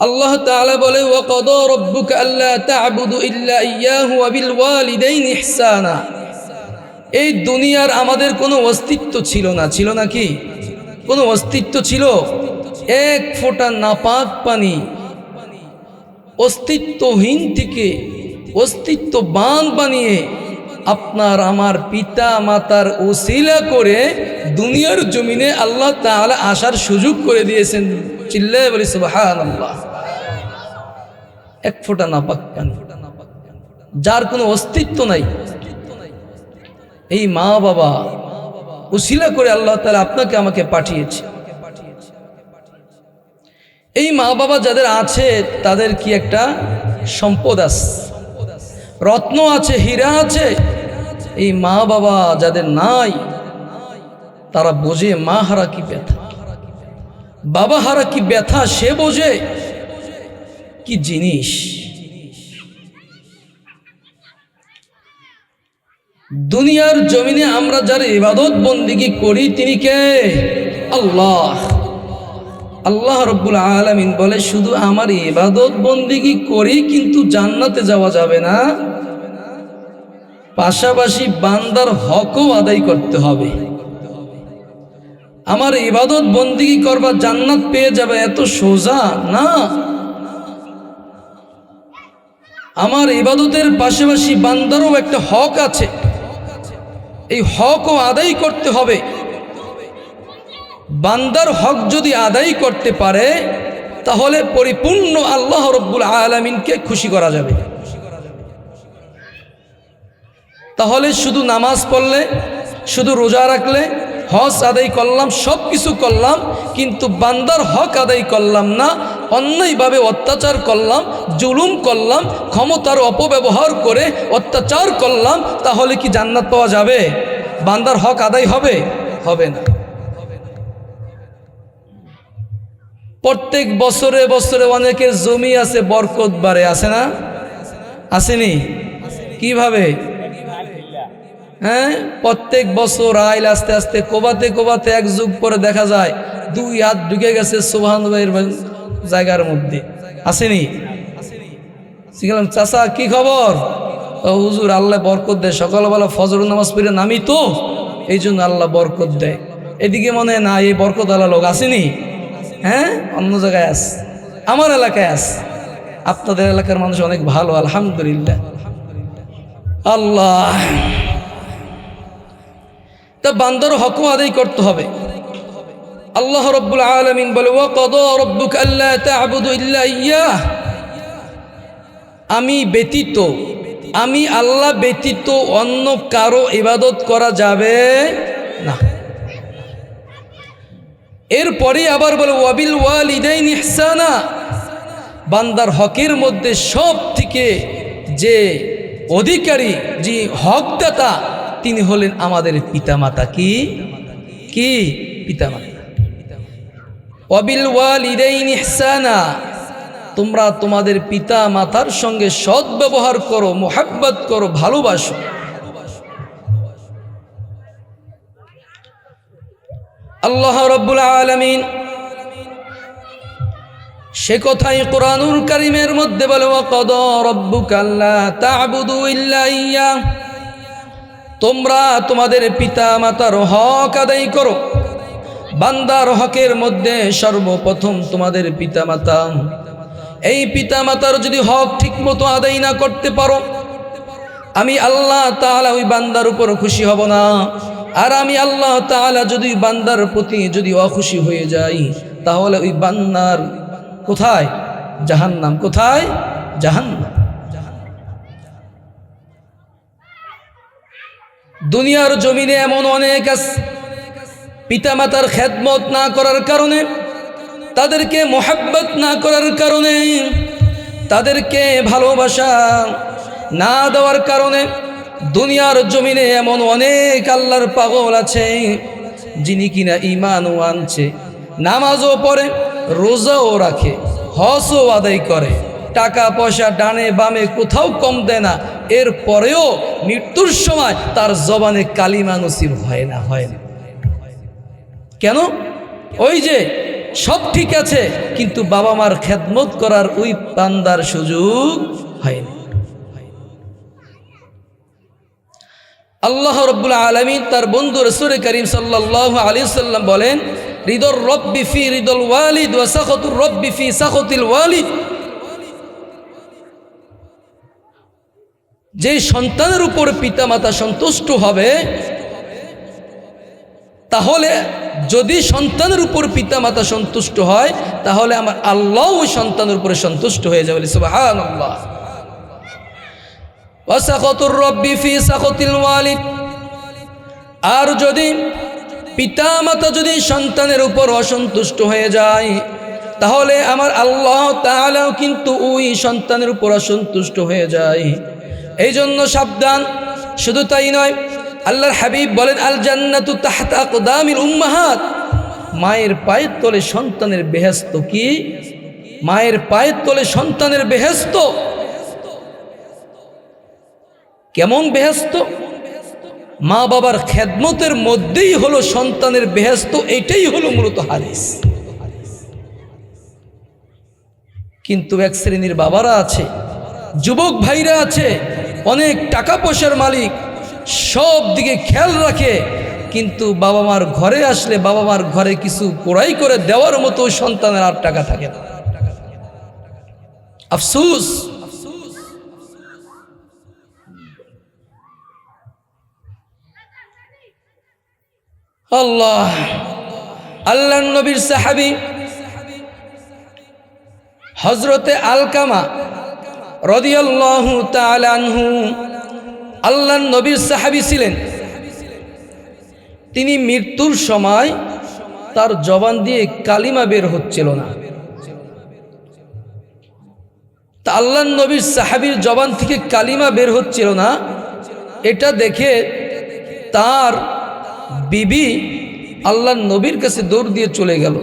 আল্লাহ তাআলা বলে, ওয়াকাদা রাব্বুকা আল্লা তা'বুদু ইল্লা ইয়াহু ওয়া বিল ওয়ালিদাইনি ইহসানা। এই দুনিয়ার আমাদের কোনো অস্তিত্ব ছিল না। ছিল না কি? কোনো অস্তিত্ব ছিল? এক ফোঁটা নাপাক পানি অস্তিত্বহীন থেকে অস্তিত্ববান বানিয়ে আপনার আমার পিতা মাতার ওসিলা করে দুনিয়ার জমিনে আল্লাহ তাআলা আসার সুযোগ করে দিয়েছেন। চিল্লায় বলি সুবাহান আল্লাহ এক ফোঁটা নাপাক পানি যার কোনো অস্তিত্ব নাই। এই মা বাবা উশিলা করে আল্লাহ তালা আপনাকে আমাকে পাঠিয়েছে। এই মা বাবা যাদের আছে, তাদের কি একটা সম্পদ আছে? রত্ন আছে, হীরা আছে। এই মা বাবা যাদের নাই, তারা বোঝে মা হারা কি ব্যথা। বাবা হারা কি ব্যথা, সে বোঝে। কি জিনিস? দুনিয়ার জমিনে আমরা যার ইবাদত বন্দিগি করি, তিনি কে? আল্লাহ। আল্লাহ রব্বুল আলমিন বলে, শুধু আমার ইবাদত বন্দিগি করি, কিন্তু জান্নাতে যাওয়া যাবে না। পাশাপাশি বান্দার হকও আদায় করতে হবে। আমার ইবাদত বন্দিগি করবা জান্নাত পেয়ে যাবে এত সোজা? না। আমার ইবাদতের পাশাপাশি বান্দারও একটা হক আছে। এই হকও আদায় করতে হবে। বান্দার হক যদি আদায় করতে পারে, তাহলে পরিপূর্ণ আল্লাহ রব্বুল আলমিনকে খুশি করা যাবে। তাহলে শুধু নামাজ পড়লে, শুধু রোজা রাখলে, হজ আদায় করলাম সব কিছু করলাম, কিন্তু বান্দার হক আদায় করলাম না অন্যায়ভাবে অত্যাচার করলাম, জুলুম করলাম, ক্ষমতার অপব্যবহার করে অত্যাচার করলাম, তাহলে কি জান্নাত পাওয়া যাবে? বান্দার হক আদায় হবে? হবে না। প্রত্যেক বছরে বছরে অনেকের জমি আছে, বরকত বারে আছে না? আসেনি? কীভাবে? হ্যাঁ? প্রত্যেক বছর আইল আস্তে আস্তে, কোবাতে কোবাতে এক যুগ পরে দেখা যায়, দুই হাত ঢুকে গেছে সোহান ভাইয়ের জায়গার মধ্যে। আসেনি? চাচা, কি খবর? হুজুর, আল্লাহ বরকত দেয়। সকালবেলা ফজর নামাজ পড়ে নামি তো এই জন্য আল্লাহ বরকত দেয়। এদিকে মনে না, এই বরকত আল্লাহ লোক আসেনি। হ্যাঁ? অন্য জায়গায় আস। আমার এলাকায় আস। আপনাদের এলাকার মানুষ অনেক ভালো, আলহামদুলিল্লাহ। আল্লাহ। তা বান্দর হক আদায় করতে হবে। আল্লাহ রব্বুল আলমিন বলে ও কদ রব্বুক আল্লাহ ইল্লা ইয়াহ। আমি ব্যতীত, আমি আল্লাহ ব্যতীত অন্য কারও ইবাদত করা যাবে না। এরপরে আবার বলে, ওয়াবিল ওয়ালিদাইন ইহসানা। বান্দার হকের মধ্যে সব থেকে যে অধিকারী, যে হকদাতা, তিনি হলেন আমাদের পিতামাতা কি? কি? পিতামাতা। অবিল ইহসানা, তোমরা তোমাদের পিতা মাতার সঙ্গে সৎ ব্যবহার করো, মোহাব্বত করো, ভালোবাসো। আল্লাহ রব্বুল আলমিন সে কথাই কোরআনুল কারিমের মধ্যে বলে কদ ইয়া। তোমরা তোমাদের পিতা মাতার হক আদায় করো। বান্দার হকের মধ্যে সর্বপ্রথম তোমাদের পিতা মাতা এই পিতা মাতার যদি হক ঠিকমতো আদায় না করতে পারো, আমি আল্লাহ তাহলে ওই বান্দার উপর খুশি হব না। আর আমি আল্লাহ তাহলে যদি বান্দার প্রতি যদি অখুশি হয়ে যাই, তাহলে ওই বান্দার কোথায়? জাহান্নাম। কোথায়? জাহান্নাম। দুনিয়ার জমিনে এমন অনেক আছে পিতামাতার খেদমত না করার কারণে, তাদেরকে মোহাব্বত না করার কারণে, তাদেরকে ভালোবাসা না দেওয়ার কারণে দুনিয়ার জমিনে এমন অনেক আল্লাহর পাগল আছে, যিনি কিনা ইমানও আনছে, নামাজও পড়ে, রোজাও রাখে হসও আদায় করে টাকা পয়সা ডানে বামে কোথাও কম দেয় না এর পরেও মৃত্যুর সময় তার জবানে কালিমা নসিব হয় না হয় না। কেন? ওই যে সব ঠিক আছে, কিন্তু বাবা মার খেদমত করার ওই পান্দার সুযোগ হয়নি। আল্লাহ রব্বুল আলমী তার বন্ধু রসুর করিম সাল্লাহ আলী সাল্লাম বলেন হৃদর রব্বি ফি হৃদল ওয়ালিদ ওয়া সাখতুর রব্বি ফি সাখতিল ওয়ালিদ। যে সন্তানের উপর পিতামাতা সন্তুষ্ট হবে, তাহলে যদি সন্তানের উপর পিতামাতা সন্তুষ্ট হয়, তাহলে আমার আল্লাহ ওই সন্তানের উপরে সন্তুষ্ট হয়ে যাবে। সুবাহান আল্লাহ আর যদি পিতামাতা যদি সন্তানের উপর অসন্তুষ্ট হয়ে যায়, তাহলে আমার আল্লাহ তাহলেও কিন্তু ওই সন্তানের উপর অসন্তুষ্ট হয়ে যায়। এই জন্য সাবধান, শুধু তাই নয় আল্লাহর হাবিব বলেন আল জান্নাতু তাহতা আকদামিল উম্মাহাত। মায়ের পায়ের তলে সন্তানের বেহেস্ত কি? মায়ের পায়ের তলে সন্তানের বেহেস্ত কেমন বেহেস্ত মা বাবার খেদমতের মধ্যেই হলো সন্তানের বেহেস্ত এটাই হলো মূলত হাদিস। কিন্তু এক শ্রেণির বাবারা আছে, যুবক ভাইরা আছে, অনেক টাকা পয়সার মালিক সব দিকে খেয়াল রাখে, কিন্তু বাবা মার ঘরে আসলে বাবা মার ঘরে কিছু কোড়াই করে দেওয়ার মতো সন্তানের আর টাকা থাকে না। আফসুস। আল্লাহ আল্লাহ নবীর সাহাবি হজরতে আলকামা রদিয়াল্লাহু তালানহু আল্লাহ নবীর সাহাবি ছিলেন। তিনি মৃত্যুর সময় তার জবান দিয়ে কালিমা বের হচ্ছিল না। তা আল্লাহ নবীর সাহাবির জবান থেকে কালিমা বের হচ্ছিল না। এটা দেখে তার বিবি আল্লাহ নবীর কাছে দৌড় দিয়ে চলে গেল।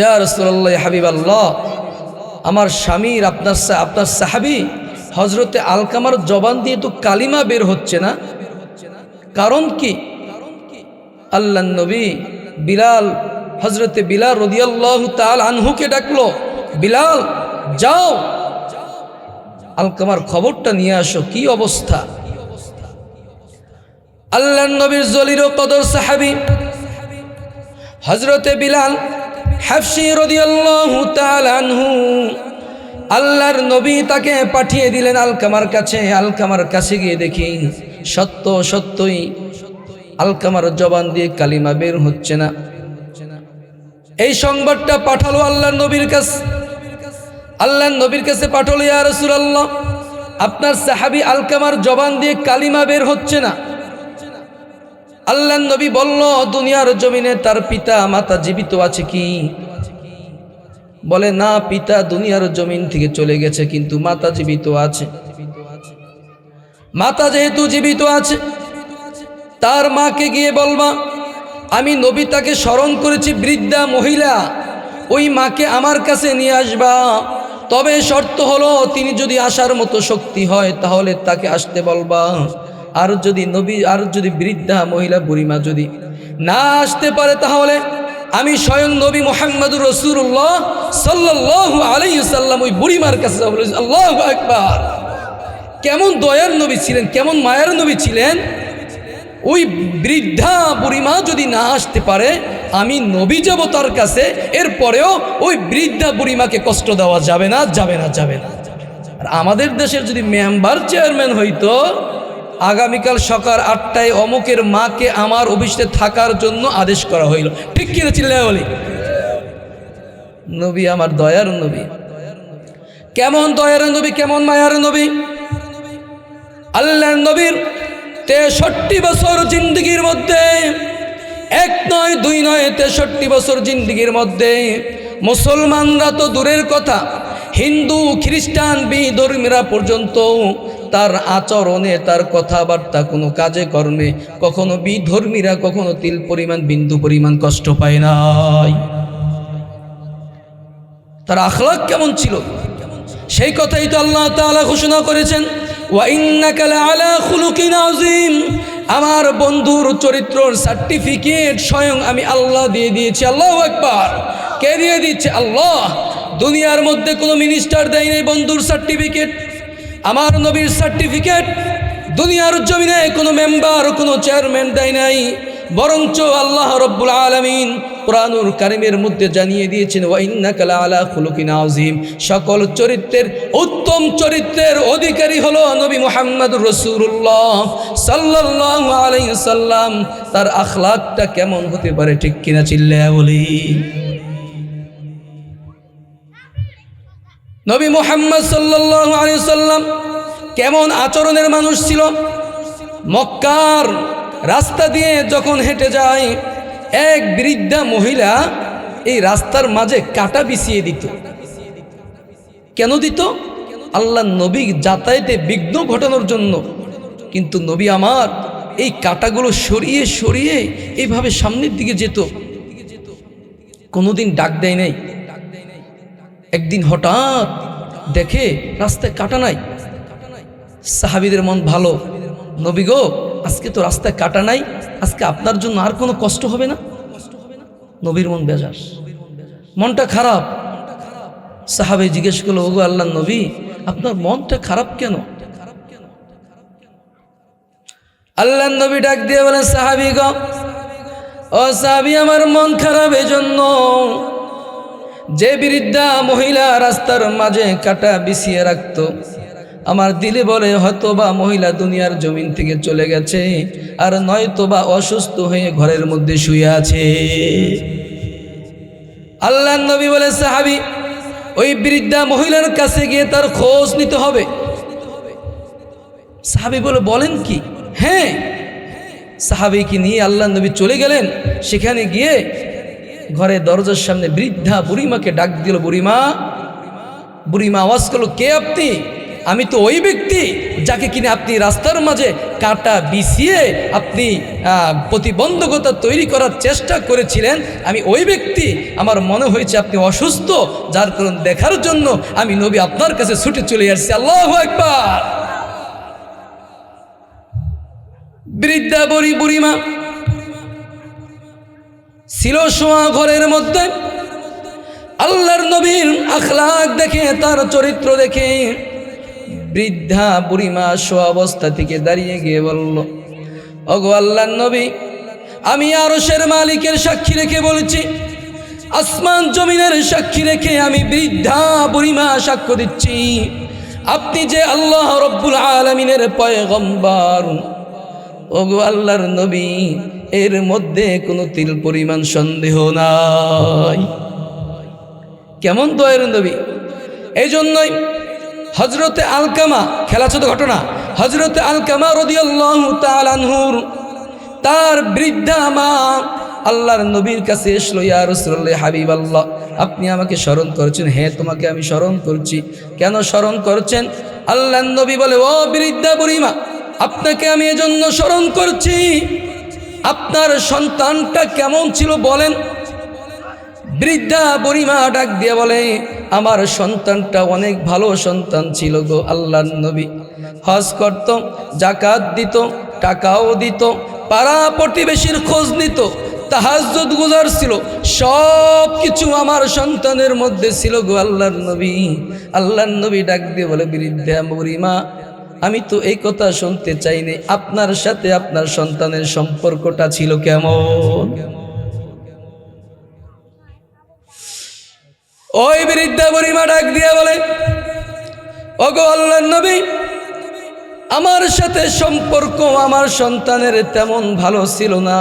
ইয়া রসল্লাহ হাবিব আল্লাহ আমার স্বামীর, আপনার আপনার সাহাবি হজরতে আলকামার জবান দিয়ে তো কালিমা বের হচ্ছে না। কারণ কি? আল্লাহ নবী বিলাল হজরতে বিলাল রদিয়াল্লাহ তাল আনহুকে ডাকলো, বিলাল, যাও। আলকামার খবরটা নিয়ে আসো, কি অবস্থা? আল্লাহ নবীর জলির কদর সাহাবি হজরতে বিলাল হাফসি তাল আনহু আল্লাহর নবী তাকে পাঠিয়ে দিলেন আলকামার কাছে। আলকামার কাছে গিয়ে দেখি সত্য সত্যই আলকামার জবান দিয়ে কালিমা বের হচ্ছে না। এই সংবাদটা পাঠালো আল্লাহর নবীর কাছে। আল্লাহর নবীর কাছে পাঠালো, ইয়া রাসূলুল্লাহ, আপনার সাহাবি আলকামার জবান দিয়ে কালিমা বের হচ্ছে না। আল্লাহ নবী বলল, দুনিয়ার জমিনে তার পিতা, মাতা জীবিত আছে কি? বলে, না, পিতা দুনিয়ার জমিন থেকে চলে গেছে, কিন্তু মাতা জীবিত আছে। মাতা যেহেতু জীবিত আছে, তার মাকে গিয়ে বলবা আমি নবী তাকে স্মরণ করেছি, বৃদ্ধা মহিলা, ওই মাকে আমার কাছে নিয়ে আসবা। তবে শর্ত হলো, তিনি যদি আসার মতো শক্তি হয়, তাহলে তাকে আসতে বলবা। আর যদি নবী, আর যদি বৃদ্ধা মহিলা, বুড়িমা যদি না আসতে পারে, তাহলে আমি স্বয়ং নবী মোহাম্মদুর রসুল্লাহ সাল্লাহ আলাইসাল্লাম ওই বুড়িমার কাছে আল্লাহ একবার কেমন দয়ার নবী ছিলেন, কেমন মায়ের নবী ছিলেন? ওই বৃদ্ধা বুড়িমা যদি না আসতে পারে, আমি নবী যাব তার কাছে, এরপরেও ওই বৃদ্ধা বুড়িমাকে কষ্ট দেওয়া যাবে না যাবে না যাবে না। আর আমাদের দেশের যদি মেম্বার চেয়ারম্যান হইতো আগামীকাল সকাল আটটায় অমুকের মাকে আমার অফিসে থাকার জন্য আদেশ করা হইল। ঠিক কিনা চিল্লা বলি নবী আমার দয়ার নবী। কেমন দয়ার নবী, কেমন মায়ার নবী? আল্লাহ নবীর তেষট্টি বছর জিন্দগির মধ্যে, এক নয়, দুই নয়, তেষট্টি বছর জিন্দগির মধ্যে মুসলমানরা তো দূরের কথা, হিন্দু, খ্রিস্টান বিধর্মীরা পর্যন্ত তার আচরণে, তার কথাবার্তা কোনো কাজে কর্মে কখনো বিধর্মীরা, কখনো তিল পরিমাণ, বিন্দু পরিমাণ কষ্ট পায় নাই। তার আখলাক কেমন ছিল? সেই কথাই তো আল্লাহ তালা ঘোষণা করেছেন আমার বন্ধুর চরিত্র সার্টিফিকেট স্বয়ং আমি আল্লাহ দিয়ে দিয়েছি, আল্লাহ একবার কে দিয়ে দিচ্ছে? আল্লাহ। দুনিয়ার মধ্যে কোনো মিনিস্টার দেয়নি বন্ধুর সার্টিফিকেট। আমার নবীর সার্টিফিকেট দুনিয়ার জমিনে কোনো মেম্বার কোনো চেয়ারম্যান দেয় নাই। বরঞ্চ আল্লাহ রব্বুল আলমিন কোরআনুর কারিমের মধ্যে জানিয়ে দিয়েছেন ওয়াইন্নাকালা আলা খুলুকিন আজিম সকল চরিত্রের, উত্তম চরিত্রের অধিকারী হলো নবী মোহাম্মদ রসুল্লাহ সাল্লাহ আলাই সাল্লাম। তার আখলাকটা কেমন হতে পারে ঠিক কিনা চিল্লা বলি। নবী মোহাম্মদ সাল্লাহ আলী সাল্লাম কেমন আচরণের মানুষ ছিল? মক্কার রাস্তা দিয়ে যখন হেঁটে যায়, এক বৃদ্ধা মহিলা এই রাস্তার মাঝে কাটা বিছিয়ে দিত। কেন দিত? আল্লাহ নবী যাতায়াতে বিঘ্ন ঘটানোর জন্য। কিন্তু নবী আমার এই কাটাগুলো সরিয়ে সরিয়ে এইভাবে সামনের দিকে যেত। কোনোদিন ডাক দেয় নাই। একদিন হঠাৎ দেখে রাস্তায় কাটা নাই। সাহাবিদের মন ভালো। নবী গো, আজকে তো রাস্তায় কাটা নাই, আজকে আপনার জন্য আর কোনো কষ্ট হবে না? নবীর মন বেজাস মনটা খারাপ। সাহাবে জিজ্ঞেস করল, ওগো আল্লাহ নবী, আপনার মনটা খারাপ কেন? আল্লাহ নবী ডাক দিয়ে বলেন, সাহাবি গ, ও সাহাবি, আমার মন খারাপ এই জন্য যে বৃদ্ধা মহিলা রাস্তার মাঝে কাটা বিছিয়ে রাখত, আমার দিলে বলে হয়তো বা মহিলা দুনিয়ার জমিন থেকে চলে গেছে, আর নয়তো বা অসুস্থ হয়ে ঘরের মধ্যে শুয়ে আছে। আল্লাহ নবী বলে, সাহাবি, ওই বৃদ্ধা মহিলার কাছে গিয়ে তার খোঁজ নিতে হবে। সাহাবি বলে, বলেন কি? হ্যাঁ। সাহাবিকে নিয়ে আল্লাহ নবী চলে গেলেন। সেখানে গিয়ে ঘরে দরজার সামনে বৃদ্ধা বুড়িমাকে ডাক দিল, বুড়িমা বুড়িমা, আওয়াজ করল, কে আপনি? আমি তো ওই ব্যক্তি যাকে কিনে আপনি রাস্তার মাঝে কাটা বিছিয়ে আপনি প্রতিবন্ধকতা তৈরি করার চেষ্টা করেছিলেন। আমি ওই ব্যক্তি, আমার মনে হয়েছে আপনি অসুস্থ, যার কারণ দেখার জন্য আমি নবী আপনার কাছে ছুটে চলে আসছি। আল্লাহ একবার বৃদ্ধা বড়ি বুড়িমা ছিল শোয়া ঘরের মধ্যে। আল্লাহর নবীর আখলাক দেখে, তার চরিত্র দেখে বৃদ্ধা বুড়িমা শোয়া অবস্থা থেকে দাঁড়িয়ে গিয়ে বলল অগো আল্লাহর নবী, আমি আরশের মালিকের সাক্ষী রেখে বলছি, আসমান জমিনের সাক্ষী রেখে আমি বৃদ্ধা বুড়িমা সাক্ষ্য দিচ্ছি। আপনি যে আল্লাহ রব্বুল আলমিনের পয়গম্বর, ওগো আল্লাহর নবী এর মধ্যে কোনো তিল পরিমাণ সন্দেহ নাই। কেমন দয়ের নবী? এই জন্যই হজরতে আলকামা খেলা ছোট ঘটনা হজরতে আলকামা রদিয়াল্লাহ তালানহুর তার বৃদ্ধা মা আল্লাহর নবীর কাছে এসলো, ইয়া রসুল্লাহ হাবিব আল্লাহ আপনি আমাকে স্মরণ করছেন। হ্যাঁ তোমাকে আমি স্মরণ করছি। কেন স্মরণ করছেন? আল্লাহ নবী বলে, ও বৃদ্ধা বুড়িমা, আপনাকে আমি এজন্য স্মরণ করছি। আপনার সন্তানটা কেমন ছিল বলেন? বৃদ্ধা বুড়িমা ডাক দিয়ে বলে, আমার সন্তানটা অনেক ভালো সন্তান ছিল গো আল্লাহ নবী। হজ করত জাকাত দিত, টাকাও দিত, পাড়া প্রতিবেশীর খোঁজ নিত তাহাজত গুজার ছিল সব কিছু আমার সন্তানের মধ্যে ছিল গো আল্লাহর নবী। আল্লাহর নবী ডাক দিয়ে বলে, বৃদ্ধা বুড়িমা আমি তো এই কথা শুনতে চাইনি আপনার সাথে আপনার সন্তানের সম্পর্কটা ছিল কেমন? ওই বৃদ্ধা বুড়িমা ডাক দিয়া বলে, ওগো আল্লাহ নবী, আমার সাথে সম্পর্ক আমার সন্তানের তেমন ভালো ছিল না।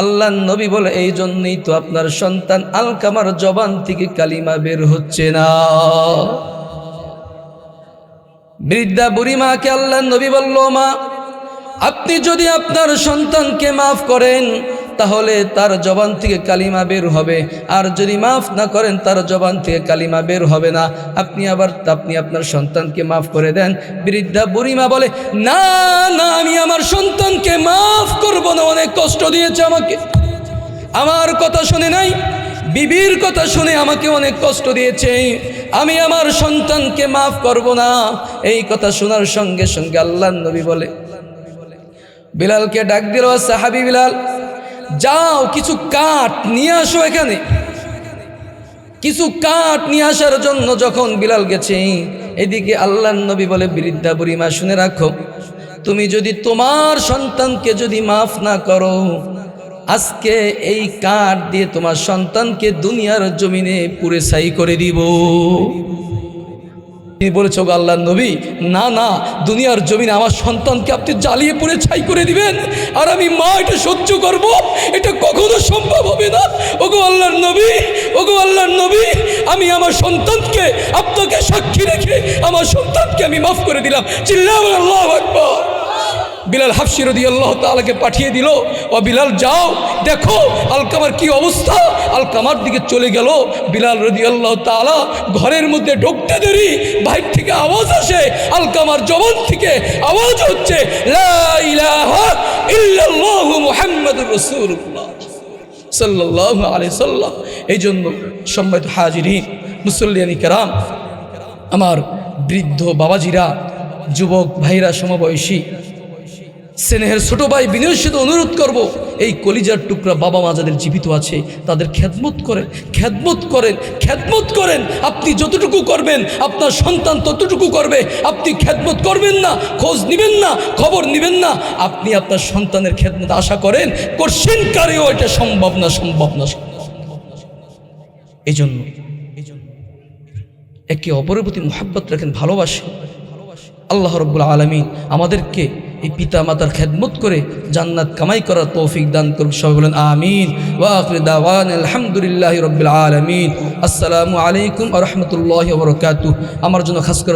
আল্লাহ নবী বলে, এই জন্যই তো আপনার সন্তান আলকামার জবান থেকে কালিমা বের হচ্ছে না। বৃদ্ধা বুড়িমাকে আল্লাহ নবী বলল, মা, আপনি যদি আপনার সন্তানকে মাফ করেন, তাহলে তার জবান থেকে কালিমা বের হবে। আর যদি মাফ না করেন, তার জবান থেকে কালিমা বের হবে না। আপনি আবার, আপনি আপনার সন্তানকে মাফ করে দেন। বৃদ্ধা বুড়িমা বলে, না না, আমি আমার সন্তানকে মাফ করব না। অনেক কষ্ট দিয়েছে আমাকে। আমার কথা শুনে নাই। বিবির কথা শুনে আমাকে অনেক কষ্ট দিয়েছে। আমি আমার সন্তানকে মাফ করব না। এই কথা শোনার সঙ্গে সঙ্গে আল্লাহ নবী বলে, বিলালকে ডাক দিল সাহাবি বিলাল, যাও, কিছু কাঠ নিয়ে আসো এখানে। কিছু কাঠ নিয়ে আসার জন্য যখন বিলাল গেছে, এদিকে আল্লাহ নবী বলে, বৃদ্ধা বুড়িমা, শুনে রাখো, তুমি যদি তোমার সন্তানকে যদি মাফ না করো আজকে এই কাঠ দিয়ে তোমার সন্তানকে দুনিয়ার জমিনে পুরে ছাই করে দিব। তিনি বলেছ আল্লাহ নবী, না না, দুনিয়ার জমিনে আমার সন্তানকে আপনি জ্বালিয়ে পড়ে ছাই করে দিবেন, আর আমি মা এটা সহ্য করব, এটা কখনো সম্ভব হবে না। ওগো আল্লাহর নবী, ওগো আল্লাহর নবী, আমি আমার সন্তানকে আপনাকে সাক্ষী রেখে আমার সন্তানকে আমি মাফ করে দিলাম। চিল্লা আল্লাহ আকবর। বিলাল হাফসি রদি আল্লাহ তালাকে পাঠিয়ে দিল, ও বিলাল, যাও, দেখো আলকামার কি অবস্থা? আলকামার দিকে চলে গেল। বিলাল রদি আল্লাহ তালা ঘরের মধ্যে ঢুকতে দেরি, বাইর থেকে আওয়াজ আসে আলকামার জবান থেকে আওয়াজ হচ্ছে এই জন্য সম্মানিত হাজিরিন, মুসল্লিয়ানি কারাম, আমার বৃদ্ধ বাবাজিরা, যুবক ভাইরা সমবয়সী স্নেহের ছোট ভাই বিনয়ের অনুরোধ করব, এই কলিজার টুকরা বাবা মা যাদের জীবিত আছে, তাদের খ্যাদমত করেন খ্যাদমত করেন খ্যাদমত করেন। আপনি যতটুকু করবেন, আপনার সন্তান ততটুকু করবে। আপনি খ্যাদমত করবেন না, খোঁজ নেবেন না, খবর নেবেন না। আপনি আপনার সন্তানের খ্যাদমত আশা করেন, করছেন কারেও এটা সম্ভব না সম্ভব না এই জন্য একে অপরের প্রতি মোহাব্বত রাখেন, ভালোবাসেন। আল্লাহ রব্বুল আলমিন আমাদেরকে এই পিতা মাতার খেদমত করে জান্নাত কামাই করার তৌফিক দান করুক। সবাই বলেন, আমিন। ওয়াকরি দাওয়ান, আলহামদুলিল্লাহ রবিল আলমিন। আসসালামু আলাইকুম রহমতুল্লাহ আমার জন্য খাস করে